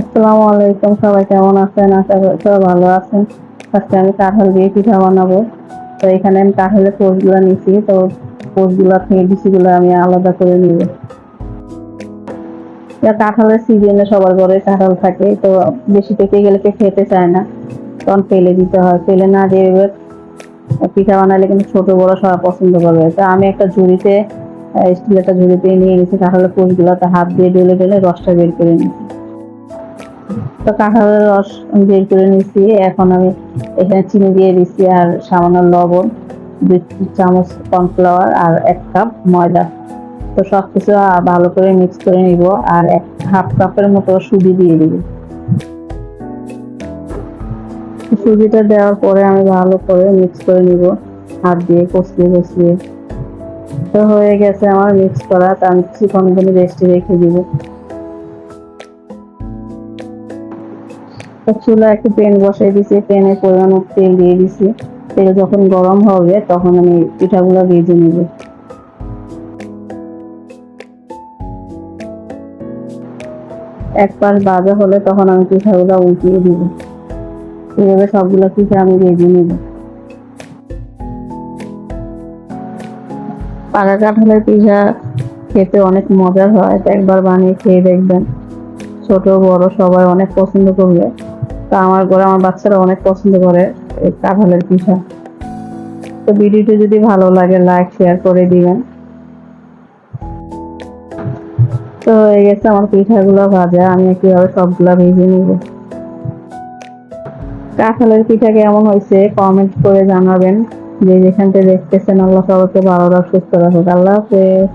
আসসালামু আলাইকুম, সবাই কেমন আছেন? আশা করি সবাই ভালো আছেন। আজকে আমি কাঁঠাল দিয়ে পিঠা বানাবো। তো এখানে আমি কাঁঠালের কোষগুলো নিচ্ছি তো কোষগুলো থেকে বিচিগুলো আমি আলাদা করে নিব। কাঁঠালের সিজনে সবার ঘরে কাঁঠাল থাকে। তো বেশি পেকে গেলে কেউ খেতে চায় না। তখন ফেলে দিতে হয়। ফেলে না দিয়ে এবার পিঠা বানালে কিন্তু ছোট, বড় সবাই পছন্দ করবে। তো আমি একটা ঝুড়িতে স্টিল একটা ঝুড়িতে নিয়ে গেছি কাঁঠালের কোষগুলোতে হাত দিয়ে ডেলে ডেলে রসটা বের করে নিয়েছি। তো কাঁঠালের রস বের করে নিয়েছি। এখন আমি এখানে চিনি দিয়ে দিচ্ছি আর সামান্য লবণ, দুই চামচ কর্নফ্লাওয়ার আর এক কাপ ময়দা। তো সব কিছু ভালো করে মিক্স করে নিব আর এক হাফ কাপের মতো সুজি দিয়ে দিব। সুজিটা দেওয়ার পরে আমি ভালো করে মিক্স করে নিব, হাত দিয়ে কষিয়ে কষিয়ে। তো হয়ে গেছে আমার মিক্স করা, তা আমি কিছুক্ষণ রেস্টে রেখে দিব। চুলা, একটু প্যান বসাই দিছি, প্যানে পরিমাণ তেল দিয়ে দিছি। তেল যখন গরম হবে, তখন আমি পিঠাগুলো ভেজে নিব। এক পাশ ভাজা হলে তখন আমি পিঠাগুলো উল্টিয়ে দিব। এভাবে সবগুলো পিঠা আমি ভেজে নিব। পাকা কাঁঠালের পিঠা খেতে অনেক মজার হয়, একবার বানিয়ে খেয়ে দেখবেন। ছোট, বড় সবাই অনেক পছন্দ করবে। তো আমার ঘরে আমার বাচ্চারা অনেক পছন্দ করে এই কাঁঠালের পিঠা। তো ভিডিওটি যদি ভালো লাগে লাইক শেয়ার করে দিবেন। তো হয়ে গেছে আমার পিঠাগুলো ভাজা। আমি কীভাবে সবগুলা ভেজে নিব? কাঁঠালের পিঠা কেমন হয়েছে কমেন্ট করে জানাবেন। যে যেখানটা দেখতেছেন, আল্লাহ সবাইকে ভালো রাখ সুস্থ রাখুক। আল্লাহ হাফেজ।